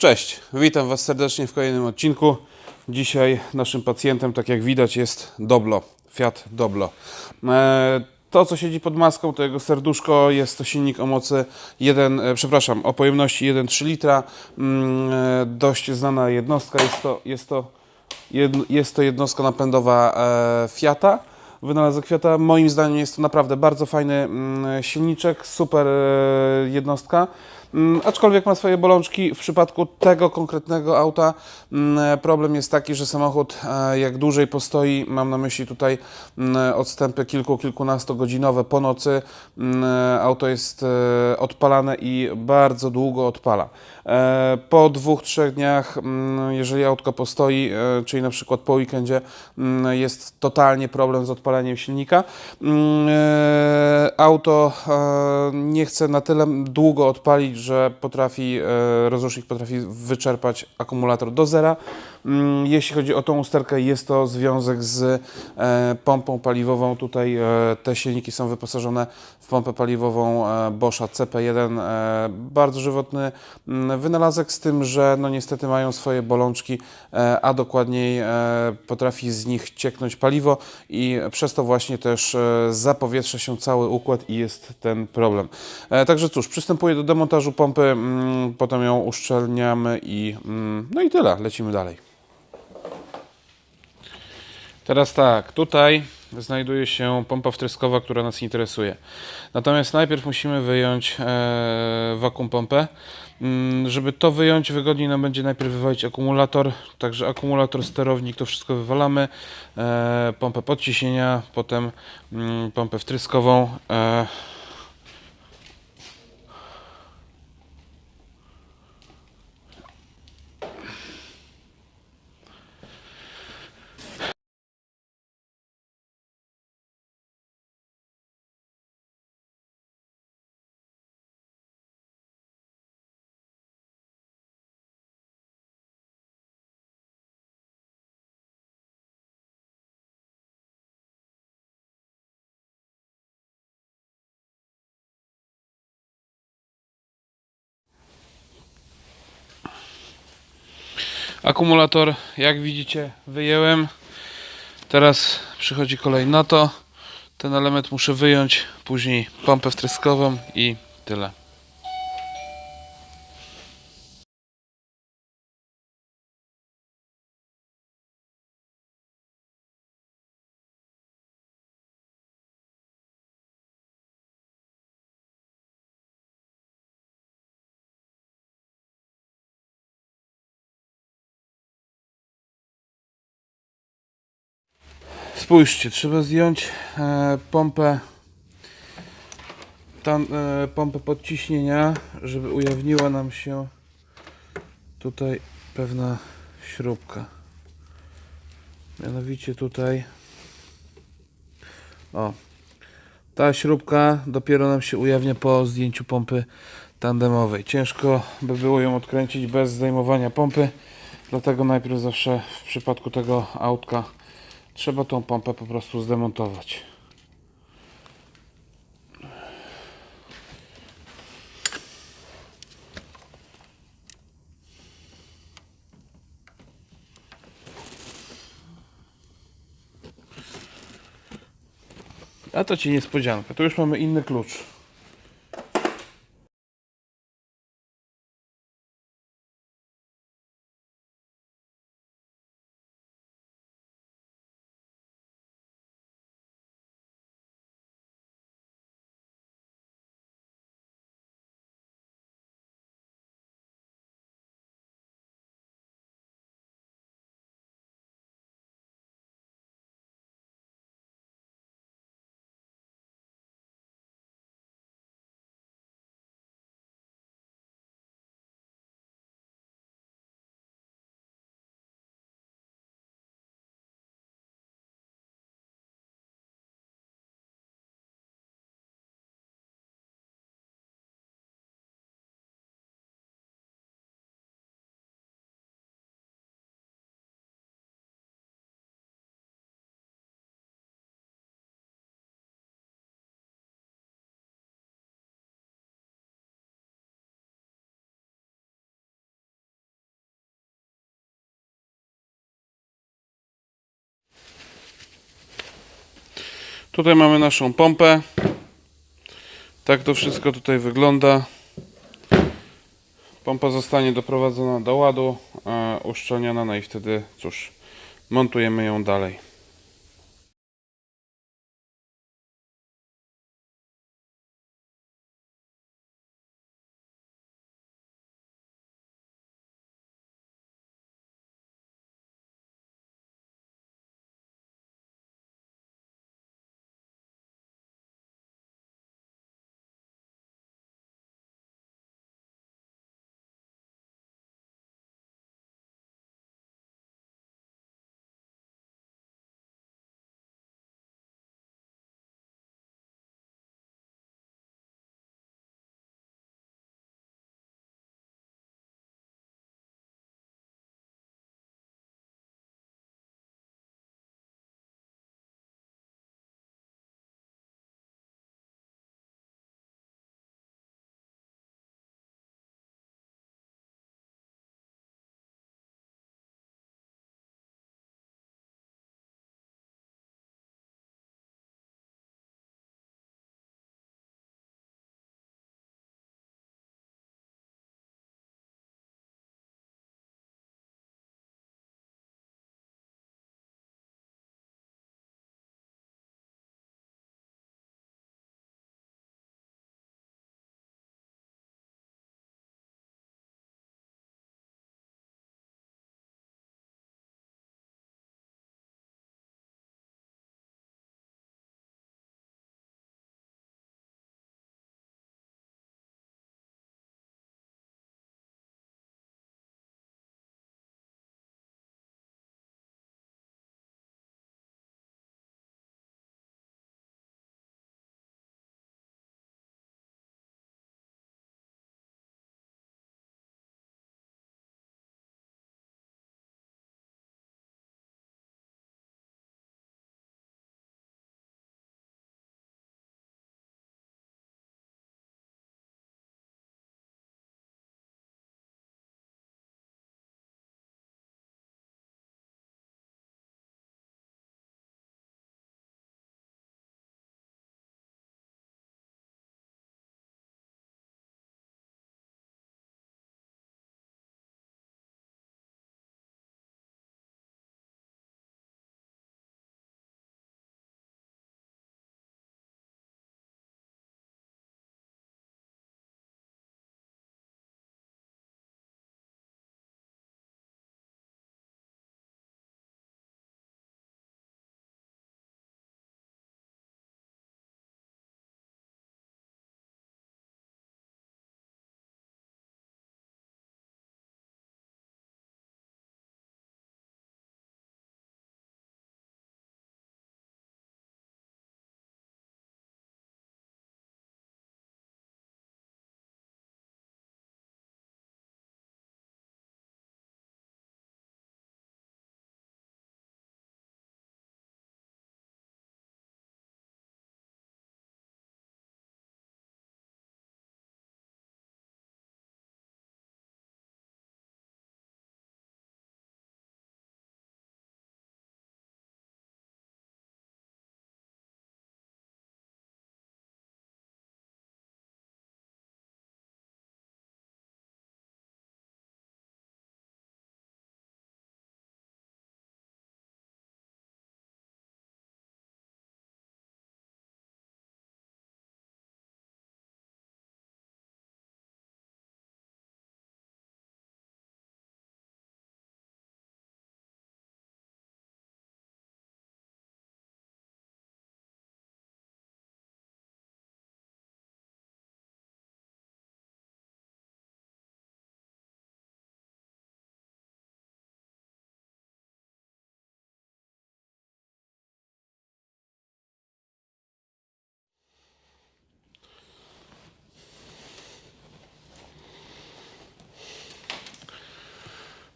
Cześć, witam Was serdecznie w kolejnym odcinku. Dzisiaj naszym pacjentem, tak jak widać, jest Doblo, Fiat Doblo. E, To, co siedzi pod maską, to jego serduszko. Jest to silnik o mocy 1, e, przepraszam, o pojemności 1,3 litra. Mm, e, Dość znana jednostka. Jest to, jest to, jest to jednostka napędowa e, Fiata. Wynalazek Fiata. Moim zdaniem jest to naprawdę bardzo fajny mm, silniczek, super jednostka. Mm, Aczkolwiek ma swoje bolączki. W przypadku tego konkretnego auta mm, problem jest taki, że samochód e, jak dłużej postoi, mam na myśli tutaj mm, odstępy kilku, kilkunastogodzinowe po nocy, auto jest e, odpalane i bardzo długo odpala. E, Po dwóch, trzech dniach, jeżeli autko postoi, czyli na przykład po weekendzie, jest totalnie problem z odpaleniem silnika. Auto nie chce na tyle długo odpalić, że potrafi, e, rozrusznik potrafi wyczerpać akumulator do zera. Mm, Jeśli chodzi o tą usterkę, jest to związek z e, pompą paliwową. Tutaj e, te silniki są wyposażone w pompę paliwową e, Boscha CP1. E, Bardzo żywotny mm, wynalazek, z tym, że no niestety mają swoje bolączki, a dokładniej potrafi z nich cieknąć paliwo i przez to właśnie też zapowietrza się cały układ i jest ten problem. Także cóż, przystępuję do demontażu pompy, mm, potem ją uszczelniamy i no i tyle, lecimy dalej. Teraz tak, tutaj znajduje się pompa wtryskowa, która nas interesuje. Natomiast najpierw musimy wyjąć e, wakum pompę. Mm, Żeby to wyjąć, wygodniej nam będzie najpierw wywalić akumulator. Także akumulator, sterownik, to wszystko wywalamy. E, pompę podciśnienia, potem mm, pompę wtryskową. E, Akumulator, jak widzicie, wyjęłem. Teraz przychodzi kolej na to. Ten element muszę wyjąć, później pompę wtryskową i tyle. Spójrzcie, trzeba zdjąć e, pompę tam, e, pompę podciśnienia, żeby ujawniła nam się tutaj pewna śrubka. Mianowicie tutaj o ta śrubka dopiero nam się ujawnia po zdjęciu pompy tandemowej. Ciężko by było ją odkręcić bez zdejmowania pompy, dlatego najpierw zawsze w przypadku tego autka Trzeba tą pompę po prostu zdemontować. A to ci niespodzianka. Tu już mamy inny klucz. Tutaj mamy naszą pompę. Tak to wszystko tutaj wygląda. Pompa zostanie doprowadzona do ładu, uszczelniona, no i wtedy cóż, montujemy ją dalej.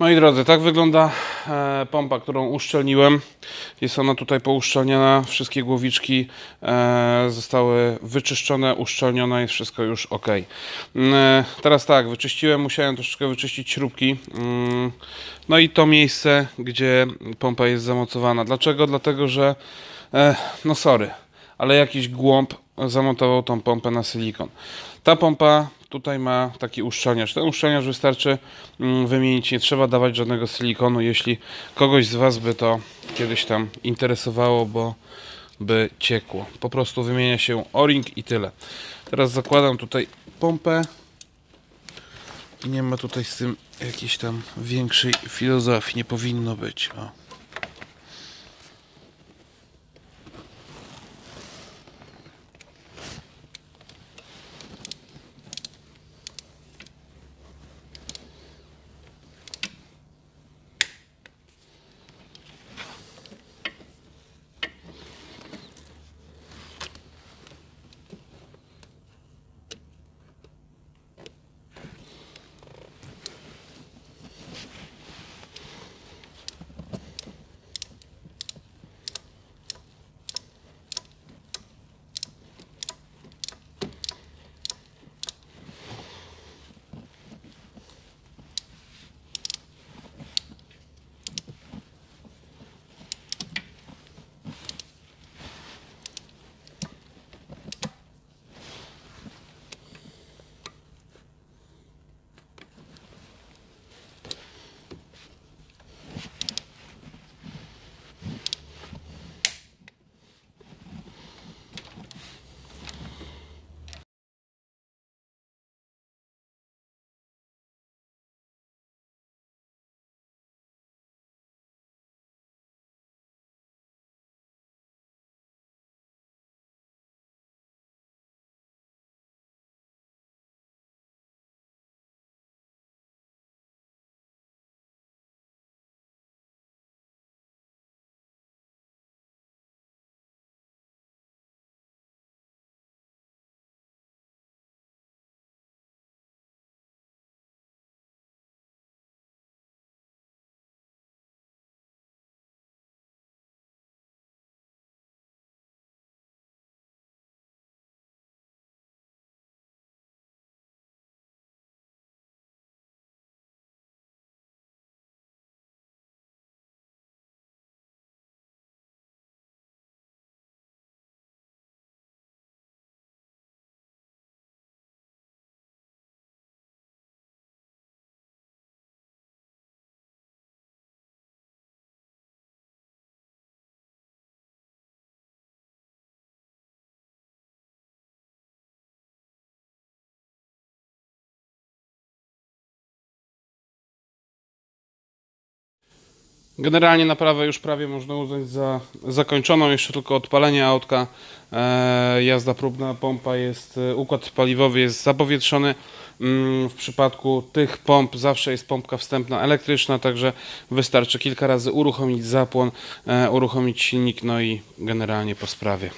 Moi drodzy, tak wygląda e, pompa, którą uszczelniłem. Jest ona tutaj pouszczelniona, wszystkie głowiczki e, zostały wyczyszczone, uszczelnione, jest wszystko już ok. Mm, e, teraz tak, wyczyściłem, musiałem troszeczkę wyczyścić śrubki. Mm, no i to miejsce, gdzie pompa jest zamocowana. Dlaczego? Dlatego, że no sorry, ale jakiś głąb zamontował tą pompę na silikon. Ta pompa tutaj ma taki uszczelniacz. Ten uszczelniacz wystarczy mm, wymienić, nie trzeba dawać żadnego silikonu, jeśli kogoś z Was by to kiedyś tam interesowało, bo by ciekło. Po prostu wymienia się o-ring i tyle. Teraz zakładam tutaj pompę. Nie ma tutaj z tym jakiejś tam większej filozofii. Nie powinno być. O. Generalnie naprawę już prawie można uznać za zakończoną. Jeszcze tylko odpalenie autka, e, jazda próbna, pompa jest, e, układ paliwowy jest zapowietrzony. Mm, W przypadku tych pomp zawsze jest pompka wstępna elektryczna, także wystarczy kilka razy uruchomić zapłon, e, uruchomić silnik, no i generalnie po sprawie.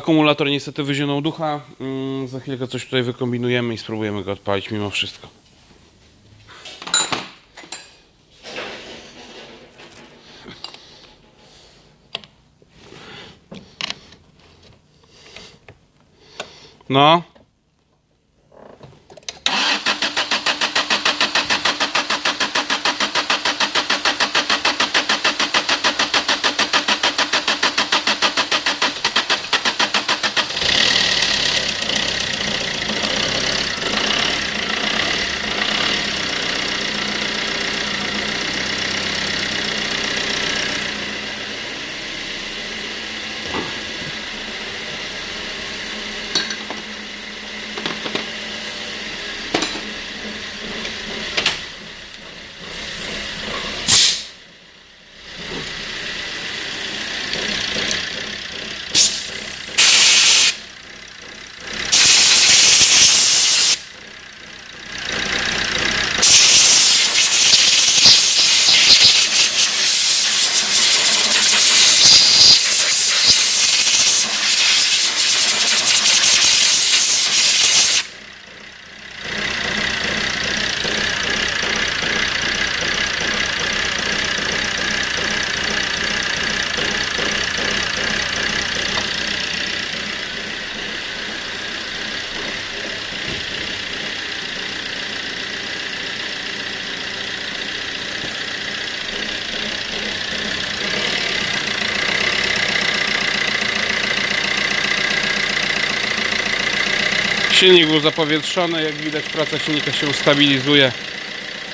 Akumulator niestety wyzionął ducha. Mm, za chwilkę coś tutaj wykombinujemy i spróbujemy go odpalić mimo wszystko. No. Silnik był zapowietrzony, jak widać praca silnika się stabilizuje.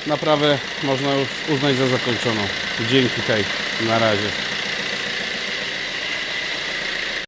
Naprawę można już uznać za zakończoną. Dzięki, hej, na razie.